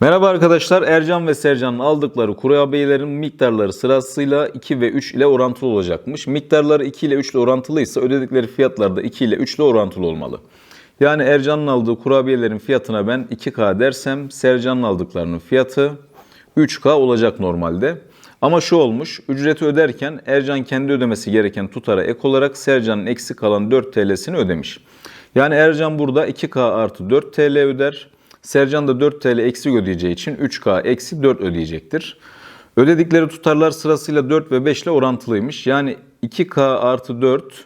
Merhaba arkadaşlar. Ercan ve Sercan'ın aldıkları kurabiyelerin miktarları sırasıyla 2 ve 3 ile orantılı olacakmış. Miktarları 2 ile 3 ile orantılıysa ödedikleri fiyatlar da 2 ile 3 ile orantılı olmalı. Yani Ercan'ın aldığı kurabiyelerin fiyatına ben 2K dersem Sercan'ın aldıklarının fiyatı 3K olacak normalde. Ama şu olmuş, ücreti öderken Ercan kendi ödemesi gereken tutara ek olarak Sercan'ın eksik kalan 4 TL'sini ödemiş. Yani Ercan burada 2K artı 4 TL öder. Sercan da 4 TL eksik ödeyeceği için 3K eksi 4 ödeyecektir. Ödedikleri tutarlar sırasıyla 4 ve 5 ile orantılıymış. Yani 2K artı 4,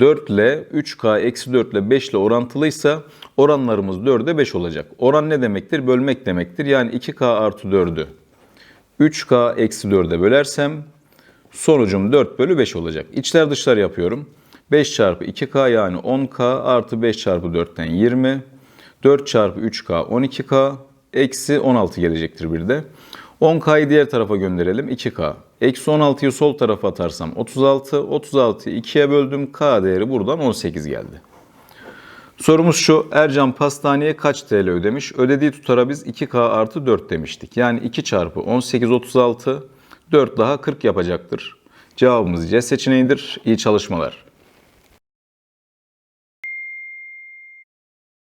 4 ile 3K eksi 4 ile 5 ile orantılıysa oranlarımız 4'e 5 olacak. Oran ne demektir? Bölmek demektir. Yani 2K artı 4'ü 3K eksi 4'e bölersem sonucum 4 bölü 5 olacak. İçler dışlar yapıyorum. 5 çarpı 2K yani 10K artı 5 çarpı 4'ten 20. 4 çarpı 3K 12K eksi 16 gelecektir bir de. 10K'yı diğer tarafa gönderelim 2K. Eksi 16'yı sol tarafa atarsam 36. 36'yı 2'ye böldüm. K değeri buradan 18 geldi. Sorumuz şu. Ercan pastaneye kaç TL ödemiş? Ödediği tutara biz 2K artı 4 demiştik. Yani 2 çarpı 18 36 4 daha 40 yapacaktır. Cevabımız C seçeneğidir. İyi çalışmalar.